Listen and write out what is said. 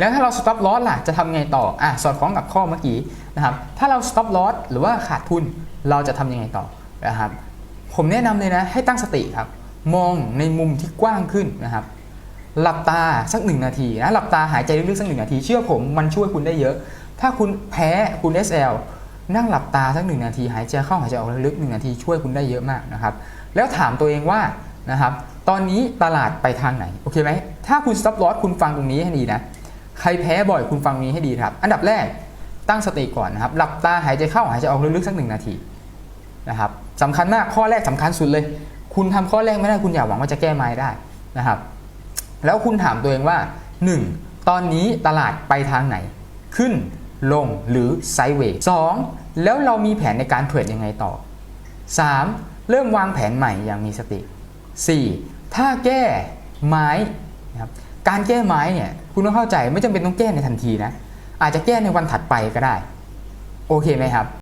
แล้วถ้าเรา stop loss ล่ะจะทำไงต่ออะสอดคล้องกับข้อเมื่อกี้นะครับถ้าเรา stop loss หรือว่าขาดทุนเราจะทำยังไงต่อนะครับผมแนะนำเลยนะให้ตั้งสติครับ มองในมุมที่กว้างขึ้นนะครับหลับตาสักหนึ่งนาทีนะหลับตาหายใจลึกๆสักหนึ่งนาที เชื่อผมมันช่วยคุณได้เยอะ ถ้าคุณแพ้คุณ SL นั่งหลับตาสักหนึ่งนาที หายใจเข้าหายใจออกลึกๆหนึ่งนาทีช่วยคุณได้เยอะมากนะครับแล้วถามตัวเองว่านะครับตอนนี้ตลาดไปทางไหนโอเคไหมถ้าคุณ stop loss คุณฟังตรงนี้ให้ดีนะ ใครแพ้บ่อยคุณฟังนี้ให้ดีครับ อันดับแรกตั้งสติก่อนนะครับ หลับตาหายใจเข้าหายใจออกลึกๆสักหนึ่งนาทีนะครับสำคัญมากข้อแรกสำคัญสุดเลย คุณทำข้อแรกไม่ได้คุณอย่าหวังว่าจะแก้ไม้ได้นะครับ แล้วคุณถามตัวเองว่า 1. ตอนนี้ตลาดไปทางไหน ขึ้นลงหรือไซด์เวย์สองแล้วเรามีแผนในการเทรดยังไงต่อ 3. เริ่มวางแผนใหม่อย่างมีสติ 4. ถ้าแก้ไม้นะครับ การแก้ไม้เนี่ยคุณต้องเข้าใจไม่จำเป็นต้องแก้ในทันทีนะอาจจะแก้ในวันถัดไปก็ได้ โอเคไหมครับ